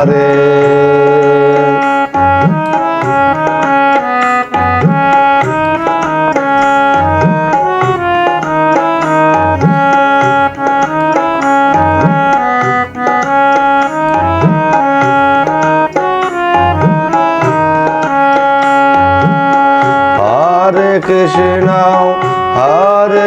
Hare Hare Krishna Hare